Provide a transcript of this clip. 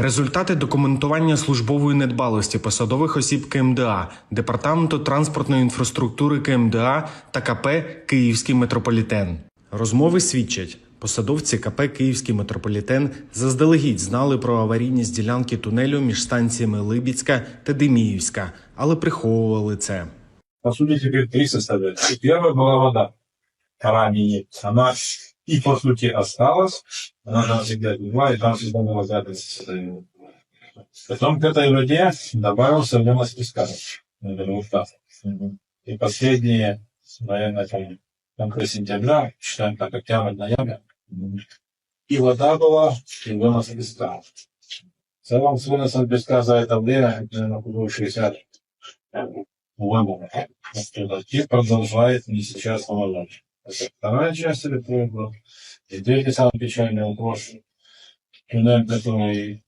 Результати документування службової недбалості посадових осіб КМДА, Департаменту транспортної інфраструктури КМДА та КП Київський метрополітен. Розмови свідчать. Посадовці КП Київський метрополітен заздалегідь знали про аварійність ділянки тунелю між станціями Либіцька та Деміївська, але приховували це. По сути, теперь три составляющие. И Первая была вода. Ранее. Она и по сути осталась. Она там всегда была, и там всегда была гадость. Потом к этой воде добавился вместо песка. И последние, наверное, там, конце сентября, считаем так, октябрь, ноябрь, и вода была, и вынос песка. В целом, с выносом песка за это время, наверное, куда 60 вымыл. И продолжает не сейчас умолять. Это вторая часть электроида. И третий самый печальный вопрос. Туннель, который